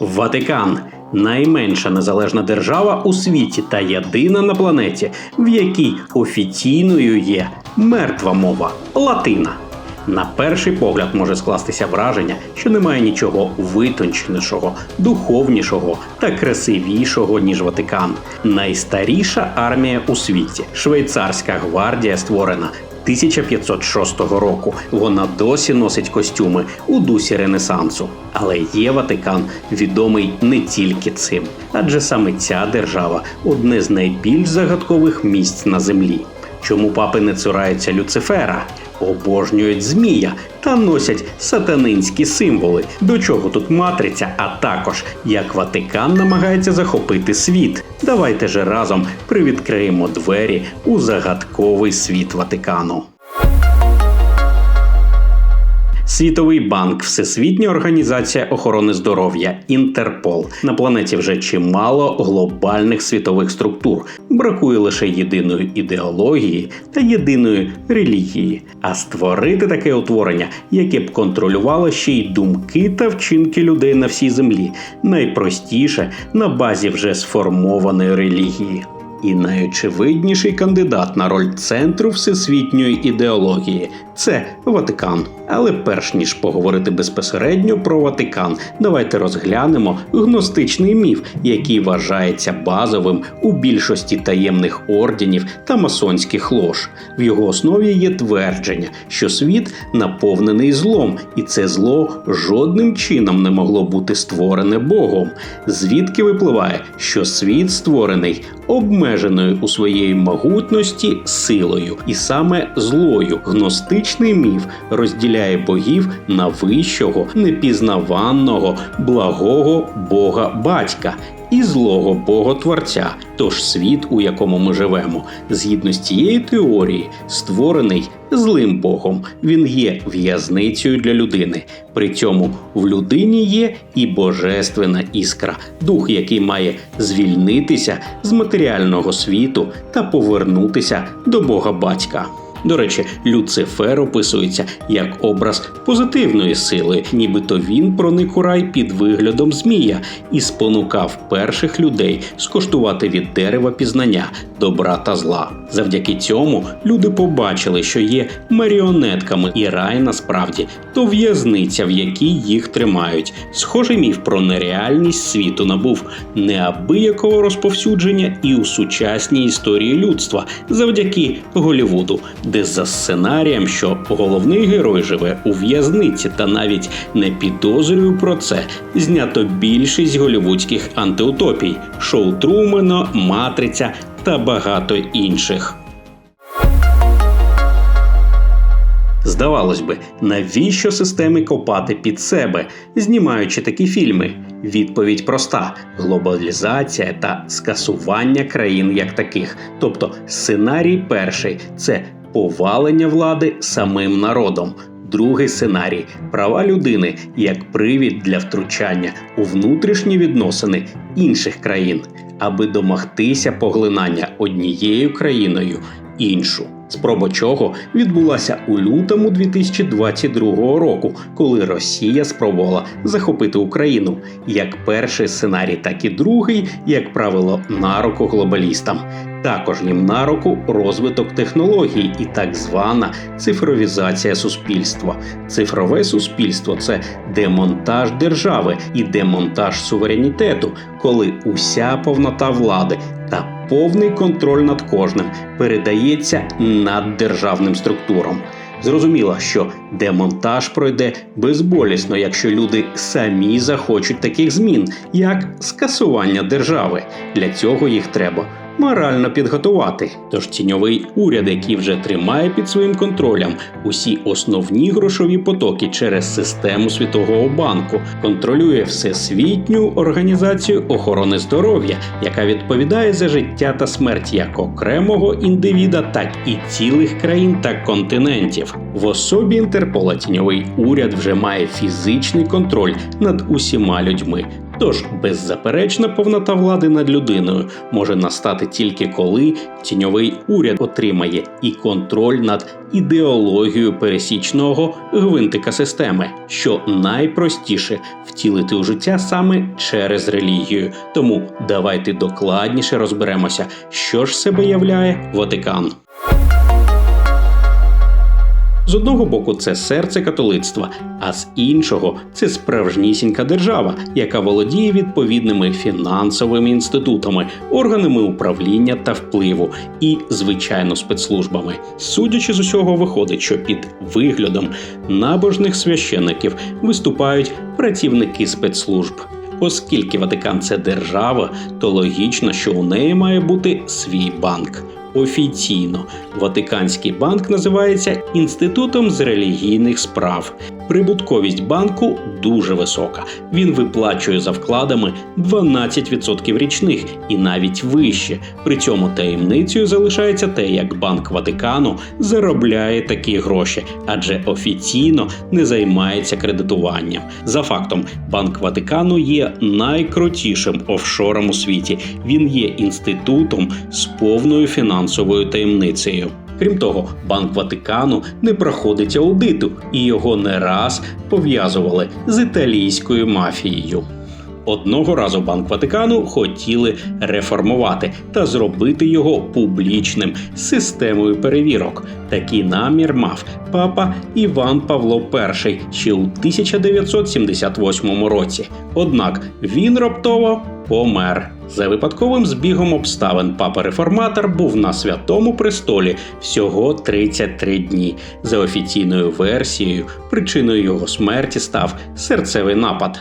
Ватикан найменша незалежна держава у світі та єдина на планеті, в якій офіційною є мертва мова латина. На перший погляд може скластися враження, що немає нічого витонченішого, духовнішого та красивішого, ніж Ватикан. Найстаріша армія у світі швейцарська гвардія створена 1506 року. Вона досі носить костюми у дусі Ренесансу. Але є Ватикан відомий не тільки цим, адже саме ця держава одне з найбільш загадкових місць на землі. Чому папи не цураються Люцифера? Обожнюють змія та носять сатанинські символи. До чого тут матриця, а також як Ватикан намагається захопити світ. Давайте же разом привідкриємо двері у загадковий світ Ватикану. Світовий банк, Всесвітня організація охорони здоров'я Інтерпол. На планеті вже чимало глобальних світових структур. Бракує лише єдиної ідеології та єдиної релігії. А створити таке утворення, яке б контролювало ще й думки та вчинки людей на всій землі, найпростіше на базі вже сформованої релігії. І найочевидніший кандидат на роль центру всесвітньої ідеології це Ватикан. Але перш ніж поговорити безпосередньо про Ватикан, давайте розглянемо гностичний міф, який вважається базовим у більшості таємних орденів та масонських лож. В його основі є твердження, що світ наповнений злом, і це зло жодним чином не могло бути створене Богом. Звідки випливає, що світ створений обмеженою у своєї могутності силою, і саме злою гностичний міф розділяє богів на вищого, непізнаванного, благого Бога батька. І злого Боготворця, тож світ, у якому ми живемо, згідно з цієї теорії, створений злим Богом. Він є в'язницею для людини. При цьому в людині є і божественна іскра, дух, який має звільнитися з матеріального світу та повернутися до Бога батька. До речі, Люцифер описується як образ позитивної сили, нібито він проник у рай під виглядом змія і спонукав перших людей скуштувати від дерева пізнання добра та зла. Завдяки цьому люди побачили, що є маріонетками, і рай насправді то в'язниця, в якій їх тримають. Схожий міф про нереальність світу набув неабиякого розповсюдження і у сучасній історії людства завдяки Голівуду де за сценарієм, що головний герой живе у в'язниці та навіть не підозрює про це, знято більшість голівудських антиутопій, шоу Трумена, Матриця та багато інших. Здавалось би, навіщо системи копати під себе, знімаючи такі фільми? Відповідь проста: глобалізація та скасування країн як таких. Тобто, сценарій перший це повалення влади самим народом. Другий сценарій права людини як привід для втручання у внутрішні відносини інших країн, аби домогтися поглинання однією країною іншу. Спроба чого відбулася у лютому 2022 року, коли Росія спробувала захопити Україну. Як перший сценарій, так і другий, як правило, на руку глобалістам. Також їм на руку розвиток технологій і так звана цифровізація суспільства. Цифрове суспільство це демонтаж держави і демонтаж суверенітету, коли уся повнота влади та повний контроль над кожним передається наддержавним структурам. Зрозуміло, що демонтаж пройде безболісно, якщо люди самі захочуть таких змін, як скасування держави. Для цього їх треба морально підготувати. Тож тіньовий уряд, який вже тримає під своїм контролем усі основні грошові потоки через систему Світового банку, контролює всесвітню організацію охорони здоров'я, яка відповідає за життя та смерть як окремого індивіда, так і цілих країн та континентів. В особі Інтерпола тіньовий уряд вже має фізичний контроль над усіма людьми Тож беззаперечна повнота влади над людиною може настати тільки коли тіньовий уряд отримає і контроль над ідеологією пересічного гвинтика системи, що найпростіше втілити у життя саме через релігію. Тому давайте докладніше розберемося, що ж себе являє Ватикан. З одного боку, це серце католицтва, а з іншого це справжнісінька держава, яка володіє відповідними фінансовими інститутами, органами управління та впливу і, звичайно, спецслужбами. Судячи з усього, виходить, що під виглядом набожних священиків виступають працівники спецслужб. Оскільки Ватикан це держава, то логічно, що у неї має бути свій банк. Офіційно Ватиканський банк називається Інститутом з релігійних справ. Прибутковість банку дуже висока. Він виплачує за вкладами 12% річних і навіть вище. При цьому таємницею залишається те, як Банк Ватикану заробляє такі гроші, адже офіційно не займається кредитуванням. За фактом, Банк Ватикану є найкрутішим офшором у світі. Він є інститутом з повною фінансовою таємницею. Крім того, Банк Ватикану не проходить аудиту, і його не раз пов'язували з італійською мафією. Одного разу Банк Ватикану хотіли реформувати та зробити його публічним системою перевірок. Такий намір мав папа Іван Павло І ще у 1978 році. Однак він раптово помер. За випадковим збігом обставин папа реформатор був на святому престолі всього 33 дні. За офіційною версією, причиною його смерті став серцевий напад.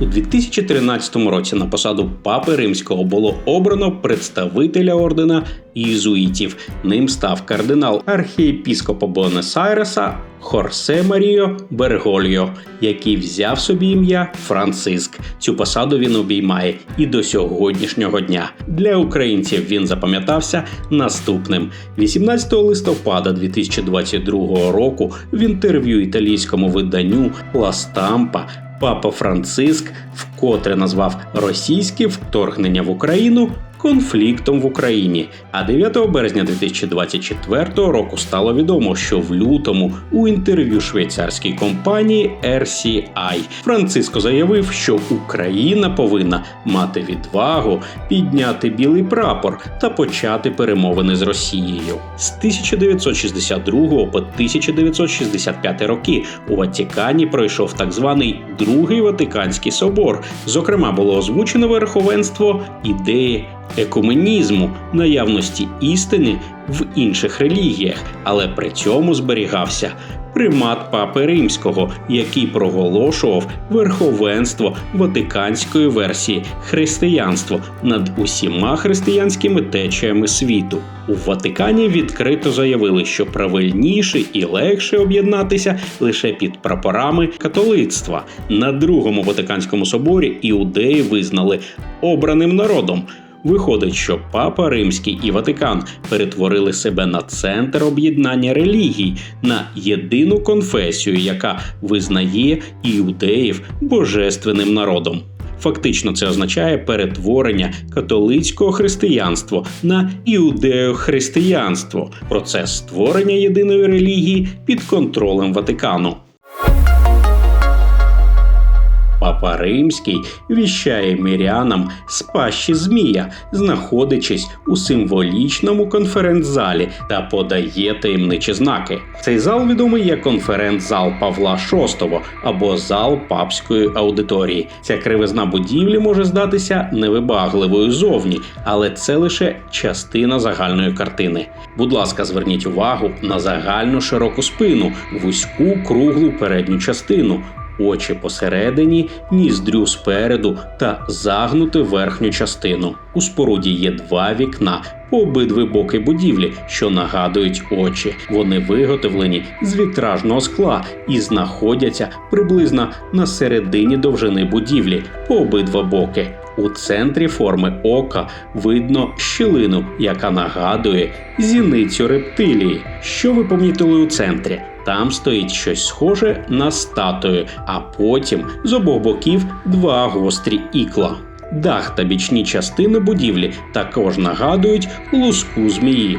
У 2013 році на посаду папи римського було обрано представителя ордена єзуїтів. Ним став кардинал архієпіскопа Буенос-Айреса Хорсе Маріо Бергольо, який взяв собі ім'я Франциск. Цю посаду він обіймає і до сьогоднішнього дня. Для українців він запам'ятався наступним: 18 листопада 2022 року в інтерв'ю італійському виданню Ла Стампа Папа Франциск вкотре назвав російське вторгнення в Україну конфліктом в Україні. А 9 березня 2024 року стало відомо, що в лютому у інтерв'ю швейцарській компанії RCI Франциско заявив, що Україна повинна мати відвагу підняти білий прапор та почати перемовини з Росією. З 1962 по 1965 роки у Ватикані пройшов так званий Другий Ватиканський собор. Зокрема, було озвучено верховенство ідеї екуменізму, наявності істини в інших релігіях, але при цьому зберігався примат папи римського, який проголошував верховенство ватиканської версії християнство над усіма християнськими течіями світу. У Ватикані відкрито заявили, що правильніше і легше об'єднатися лише під прапорами католицтва. На другому Ватиканському соборі іудеї визнали обраним народом. Виходить, що Папа Римський і Ватикан перетворили себе на центр об'єднання релігій, на єдину конфесію, яка визнає іудеїв божественним народом. Фактично, це означає перетворення католицького християнства на іудеохристиянство, процес створення єдиної релігії під контролем Ватикану. Папа Римський віщає мірянам з пащі Змія, знаходячись у символічному конференц-залі та подає таємничі знаки. Цей зал відомий як конференц-зал Павла VI або зал папської аудиторії. Ця кривизна будівлі може здатися невибагливою зовні, але це лише частина загальної картини. Будь ласка, зверніть увагу на загальну широку спину, вузьку круглу передню частину очі посередині, ніздрю спереду та загнути верхню частину. У споруді є два вікна по обидві боки будівлі, що нагадують очі. Вони виготовлені з вітражного скла і знаходяться приблизно на середині довжини будівлі по обидва боки. У центрі форми ока видно щілину, яка нагадує зіницю рептилії. Що ви помітили у центрі? Там стоїть щось схоже на статую, а потім з обох боків два гострі ікла. Дах та бічні частини будівлі також нагадують луску змії.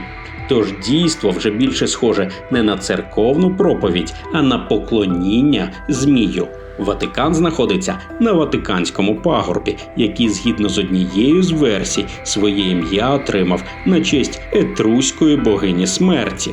Тож дійство вже більше схоже не на церковну проповідь, а на поклоніння змію. Ватикан знаходиться на Ватиканському пагорбі, який, згідно з однією з версій, своє ім'я отримав на честь етруської богині смерті.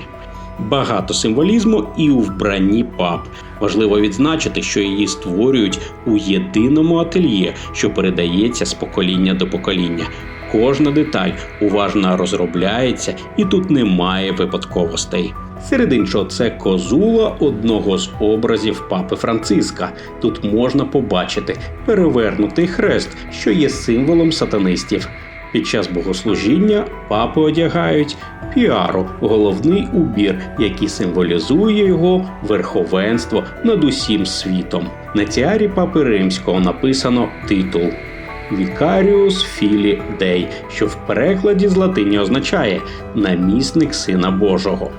Багато символізму і у вбранні пап. Важливо відзначити, що її створюють у єдиному ательє, що передається з покоління до покоління. Кожна деталь уважно розробляється, і тут немає випадковостей. Серед іншого, це козула одного з образів папи Франциска. Тут можна побачити перевернутий хрест, що є символом сатанистів. Під час богослужіння папи одягають піару, головний убір, який символізує його верховенство над усім світом. На тіарі папи римського написано титул Вікаріус Філі Дей, що в перекладі з латині означає намісник Сина Божого.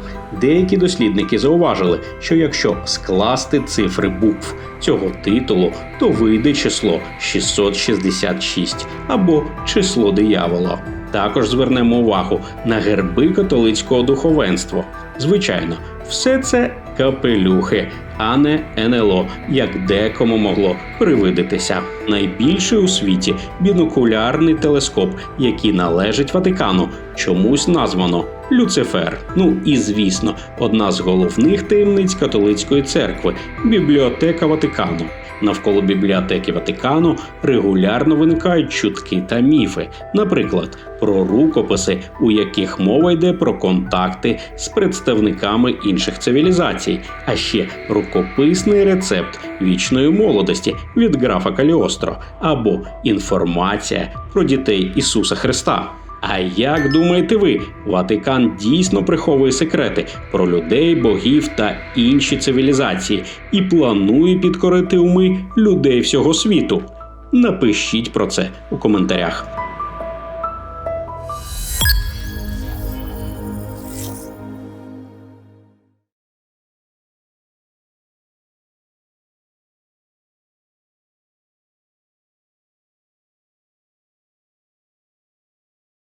Деякі дослідники зауважили, що якщо скласти цифри букв цього титулу, то вийде число 666 або число диявола. Також звернемо увагу на герби католицького духовенства. Звичайно, все це капелюхи, а не НЛО, як декому могло привидитися. Найбільший у світі бінокулярний телескоп, який належить Ватикану, чомусь названо Люцифер. Ну і звісно, одна з головних таємниць католицької церкви бібліотека Ватикану. Навколо бібліотеки Ватикану регулярно виникають чутки та міфи, наприклад, про рукописи, у яких мова йде про контакти з представниками інших цивілізацій, а ще рукописний рецепт вічної молодості від графа Каліостро або інформація про дітей Ісуса Христа. А як думаєте ви, Ватикан дійсно приховує секрети про людей, богів та інші цивілізації і планує підкорити уми людей всього світу? Напишіть про це у коментарях.